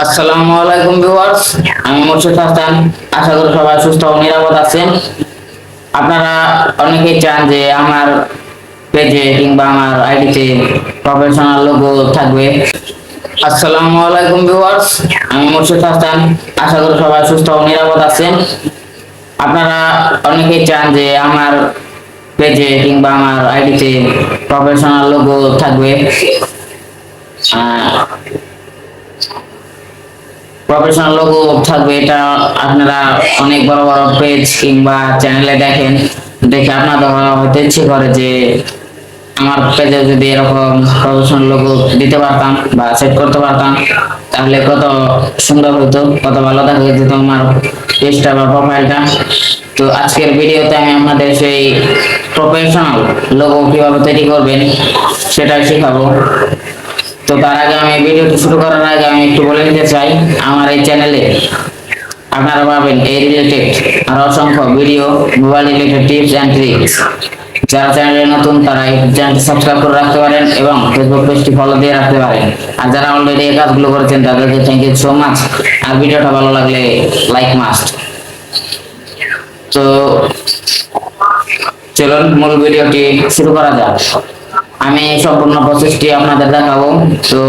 আসসালামু আলাইকুম ভিউয়ার্স, আমি মুর্শিদ হাসান। আশা করি সবাই সুস্থ ও নিরাপদ আছেন। আপনারা অনেকেই চান যে আমার পেজে কিংবা আমার আইডিতে প্রফেশনাল লোগো থাকবে। আসসালামু আলাইকুম ভিউয়ার্স, আমি মুর্শিদ হাসান। আশা করি সবাই সুস্থ ও নিরাপদ আছেন। আপনারা অনেকেই চান যে আমার পেজে কিংবা আমার আইডিতে প্রফেশনাল লোগো থাকবে। প্রফেশনাল লোগো থাকবে, এটা আপনারা অনেক বড় বড় পেজ কিংবা চ্যানেলে দেখেন, দেখে আপনাদের হয়তো ইচ্ছে করে যে আমার পেজে যদি এরকম প্রফেশনাল লোগো দিতে পারতাম বা সেট করতে পারতাম, তাহলে কত সুন্দর হতো, কত ভালো দেখা যেত আমার পেজটা বা প্রোফাইলটা তো আজকের ভিডিওতে আমি আপনাদের সেই প্রফেশনাল লোগো কীভাবে তৈরি করবেন, সেটাই শেখাবো। তো তার আগে আমি ভিডিওটি শুরু করার আগে আমি একটু বলে নিতে চাই, আমার এই চ্যানেলে আপনারা পাবেন এই রিলেটেড আর অসংখ্য video mobile related tips and tricks যারা চ্যানেলে নতুন, তারা এই চ্যানেলটি সাবস্ক্রাইব করে রাখতে পারেন এবং ফেসবুক পেজটি ফলো দিয়ে রাখতে পারেন। আর যারা অলরেডি এই কাজগুলো করেছেন, তাদেরকে থ্যাংক ইউ সো মাচ আর ভিডিওটা ভালো লাগলে লাইক মাস্ট তো চলুন, মূল ভিডিওটি শুরু করা যাক। আমি সম্পূর্ণ প্রসেসটি আপনাদের দেখাবো। তো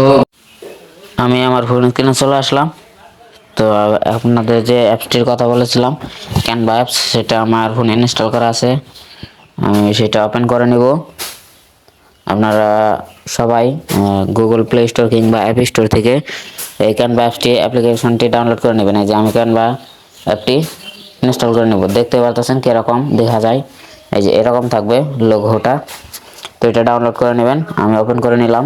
আমি আমার ফোন স্ক্রিনে চলে আসলাম। তো আপনাদের যে অ্যাপসটির কথা বলেছিলাম ক্যানভা অ্যাপস সেটা আমার ফোনে ইনস্টল করা আছে। আমি সেটা ওপেন করে নিব। আপনারা সবাই গুগল প্লে স্টোর কিংবা অ্যাপ স্টোর থেকে এই ক্যানভা অ্যাপসটি অ্যাপ্লিকেশনটি ডাউনলোড করে নেবেন। এই যে আমি ক্যানভা অ্যাপটি ইনস্টল করে নেব। দেখতে পারতেছেন কীরকম? দেখা যায়। এই যে এরকম থাকবে লোগোটা তো এটা ডাউনলোড করে নেবেন। আমি ওপেন করে নিলাম।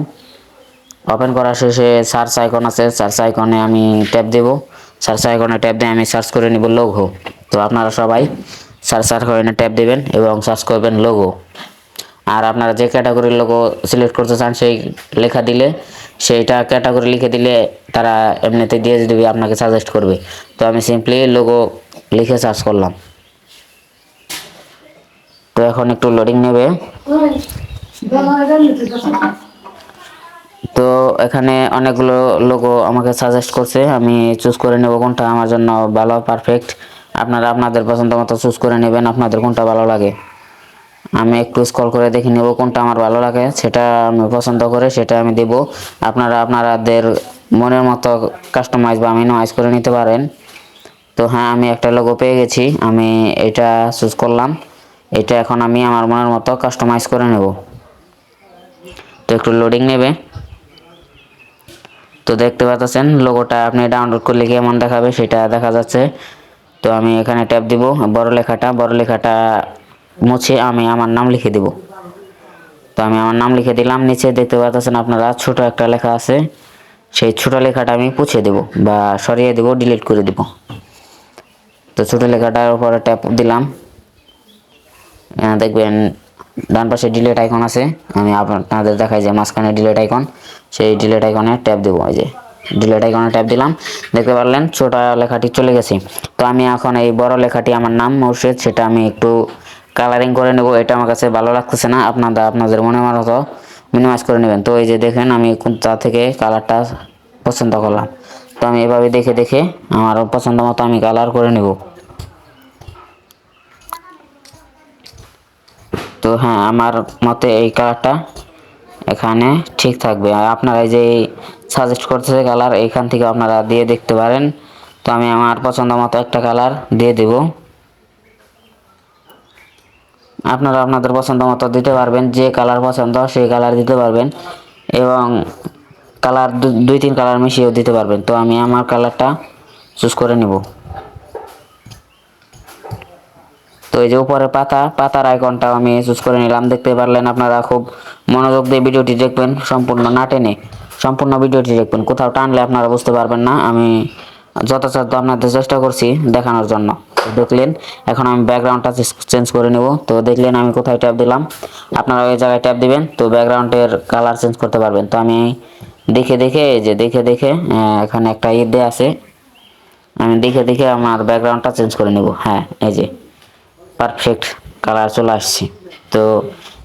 ওপেন করার শেষে সার্চ আইকন আছে। সার্চ আইকনে আমি ট্যাপ দেব। সার্চ আইকনে ট্যাপ দিয়ে আমি সার্চ করে নিব লোগো তো আপনারা সবাই সার্চ আইকনে ট্যাপ দেবেন এবং সার্চ করবেন লোগো আর আপনারা যে ক্যাটাগরির লোগো সিলেক্ট করতে চান, সেই লেখা দিলে, সেইটা ক্যাটাগরি লিখে দিলে তারা এমনিতে দিয়ে দেবে, আপনাকে সাজেস্ট করবে। তো আমি সিম্পলি লোগো লিখে সার্চ করলাম। তো এখন একটু লোডিং নেবে। তো এখানে অনেকগুলো লোগো আমাকে সাজেস্ট করছে, আমি চুজ করে নেব কোনটা আমার জন্য ভালো পারফেক্ট আপনারা আপনাদের পছন্দ মতো চুজ করে নেবেন, আপনাদের কোনটা ভালো লাগে। আমি একটু স্ক্রল করে দেখে নেব কোনটা আমার ভালো লাগে, সেটা আমি পছন্দ করে সেটা আমি দেব। আপনারা আপনাদের মনের মতো কাস্টমাইজ বা মিনিমাইজ করে নিতে পারেন। তো হ্যাঁ আমি একটা লোগো পেয়ে গেছি, আমি এটা চুজ করলাম। এটা এখন আমি আমার মনের মতো কাস্টমাইজ করে নেব। তো একটু লোডিং নেবে। তো দেখতে পাচ্ছেন লোগোটা আপনি ডাউনলোড করলে কেমন দেখাবে সেটা দেখা যাচ্ছে। তো আমি এখানে ট্যাপ দিব বড় লেখাটা বড় লেখাটা মুছে আমি আমার নাম লিখে দিব। তো আমি আমার নাম লিখে দিলাম নিচে দেখতে পাচ্ছেন আপনারা ছোট একটা লেখা আছে। সেই ছোট লেখাটা আমি পুছে দেব বা সরিয়ে দেব ডিলিট করে দেব। তো ছোট লেখাটার উপরে ট্যাপ দিলাম। আহ, দেখবেন ডান পাশে ডিলেট আইকন আছে, আমি আপনাদের দেখাই যে মাঝখানে ডিলেট আইকন সেই ডিলেট আইকনে ট্যাপ দেবো, এই যে ডিলেট আইকনে ট্যাপ দিলাম, দেখতে পারলেন ছোট লেখাটি চলে গেছে। তো আমি এখন এই বড় লেখাটি আমার নাম মুর্শিদ সেটা আমি একটু কালারিং করে নেব, এটা আমার কাছে ভালো লাগতেছে না, আপনারা আপনাদের মনে মতো মিনিমাইজ করে নেবেন। তো এই যে দেখেন, আমি কোনটা থেকে কালারটা পছন্দ করলাম। তো আমি এভাবে দেখে দেখে আমার পছন্দ মতো আমি কালার করে নেব। তো হ্যাঁ আমার মতে এই কালারটা এখানে ঠিক থাকবে। আর আপনারা এই যে সাজেস্ট করতেছে কালার এইখান থেকে আপনারা দিয়ে দেখতে পারেন। তো আমি আমার পছন্দ মতো একটা কালার দিয়ে দেব। আপনারা আপনাদের পছন্দ মতো দিতে পারবেন, যে কালার পছন্দ সেই কালার দিতে পারবেন এবং কালার দুই, তিন কালার মিশিয়েও দিতে পারবেন। তো আমি আমার কালারটা চুজ করে নেব তো এই যে উপরে পাতা, পাতার আইকনটাও আমি চুজ করে নিলাম। দেখতে পারলেন আপনারা খুব মনোযোগ দিয়ে ভিডিওটি দেখবেন, সম্পূর্ণ না টেনে সম্পূর্ণ ভিডিওটি দেখবেন। কোথাও টানলে আপনারা বুঝতে পারবেন না, আমি যথাযথ আপনাদের চেষ্টা করছি দেখানোর জন্য। দেখলেন, এখন আমি ব্যাকগ্রাউন্ডটা চেঞ্জ করে নেব। তো দেখলেন আমি কোথায় ট্যাপ দিলাম। আপনারা ওই জায়গায় ট্যাপ দিবেন, তো ব্যাকগ্রাউন্ডের কালার চেঞ্জ করতে পারবেন। তো আমি দেখে দেখে, এই যে দেখে দেখে এখানে একটা ইয়ে আছে। আমি দেখে দেখে আমার ব্যাকগ্রাউন্ডটা চেঞ্জ করে নেব। হ্যাঁ এই যে। পারফেক্ট কালার চলে আসছে। তো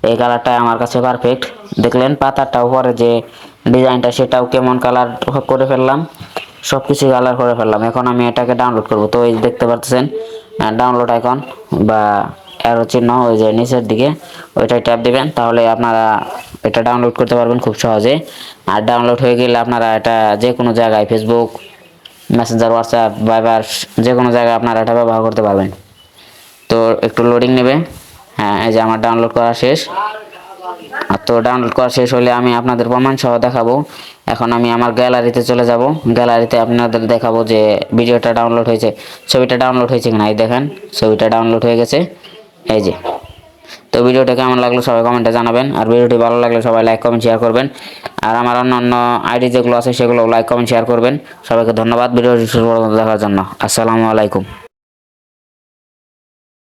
এই কালারটা আমার কাছে পারফেক্ট দেখলেন পাতাটা উপরে যে ডিজাইনটা সেটাও কেমন কালার করে ফেললাম সব কিছু কালার করে ফেললাম। এখন আমি এটাকে ডাউনলোড করব। তো এই দেখতে পাচ্ছেন ডাউনলোড আইকন বা অ্যারো চিহ্ন ওই যে নিচের দিকে, ওইটাই ট্যাপ দিবেন। তাহলে আপনারা এটা ডাউনলোড করতে পারবেন খুব সহজে। আর ডাউনলোড হয়ে গেলে আপনারা এটা যে কোনো জায়গায় ফেসবুক মেসেঞ্জার হোয়াটসঅ্যাপ ভাইবার যে কোনো জায়গায় আপনারা এটা ব্যবহার করতে পারবেন। তো একটু লোডিং নেবে। হ্যাঁ এই যে আমার ডাউনলোড করা শেষ। তো ডাউনলোড করা শেষ হলে আমি আপনাদের প্রমাণ সহ দেখাবো। এখন আমি আমার গ্যালারিতে চলে যাব। গ্যালারিতে আপনাদের দেখাবো যে ভিডিওটা ডাউনলোড হয়েছে, ছবিটা ডাউনলোড হয়েছে কিনা। এই দেখেন, ছবিটা ডাউনলোড হয়ে গেছে। এই যে। তো ভিডিওটা কেমন লাগল সবাই কমেন্টে জানাবেন। আর ভিডিওটি ভালো লাগলে সবাই লাইক কমেন্ট শেয়ার করবেন। আর আমার অন্য অন্য আইডি যেগুলো আছে সেগুলো লাইক কমেন্ট শেয়ার করবেন। সবাইকে ধন্যবাদ। ভিডিওটি শুরু দেখার জন্য। আসসালামু আলাইকুম।